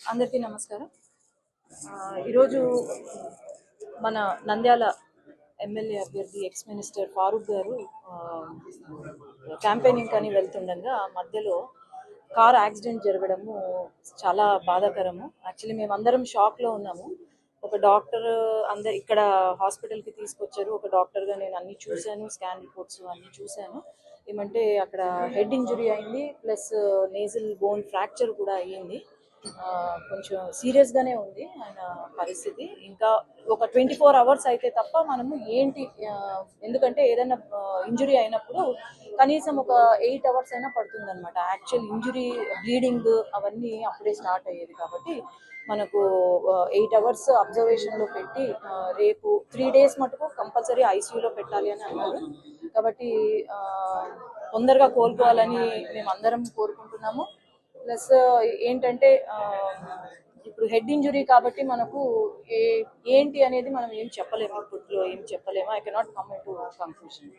అందరికీ నమస్కారం. ఆ, ఈరోజు మన నంద్యాల ఎమ్మెల్యే అభ్యర్థి ఎక్స్ మినిస్టర్ ఫారూక్ గారు క్యాంపెయినింగ్ అని వెళ్తుండగా మధ్యలో కార్ యాక్సిడెంట్ జరగడము చాలా బాధాకరము. యాక్చువల్లీ మేమందరం షాక్లో ఉన్నాము. ఒక డాక్టర్ అందరు ఇక్కడ హాస్పిటల్కి తీసుకొచ్చారు. ఒక డాక్టర్గా నేను అన్ని చూశాను స్కాన్ రిపోర్ట్స్ అన్ని చూశాను. ఏమంటే అక్కడ హెడ్ ఇంజురీ అయింది ప్లస్ నేజల్ బోన్ ఫ్రాక్చర్ కూడా అయ్యింది. ఆ, కొంచెం సీరియస్గానే ఉంది ఆయన పరిస్థితి. ఇంకా ఒక ట్వంటీ ఫోర్ అవర్స్ అయితే తప్ప మనము ఏంటి ఎందుకంటే ఏదైనా ఇంజురీ అయినప్పుడు కనీసం ఒక ఎయిట్ అవర్స్ అయినా పడుతుందన్నమాట. యాక్చువల్ ఇంజురీ బ్లీడింగ్ అవన్నీ అప్పుడే స్టార్ట్ అయ్యేది కాబట్టి మనకు ఎయిట్ అవర్స్ అబ్జర్వేషన్లో పెట్టి రేపు త్రీ డేస్ మటుకు కంపల్సరీ ఐసీయూలో పెట్టాలి అని అన్నారు. కాబట్టి ఆ, తొందరగా కోలుకోవాలని మేము అందరం కోరుకుంటున్నాము. ప్లస్ ఏంటంటే ఇప్పుడు హెడ్ ఇంజురీ కాబట్టి మనకు ఏ ఏంటి అనేది మనం ఏం చెప్పలేము. ఇప్పట్లో ఏం చెప్పలేము. I cannot come to conclusion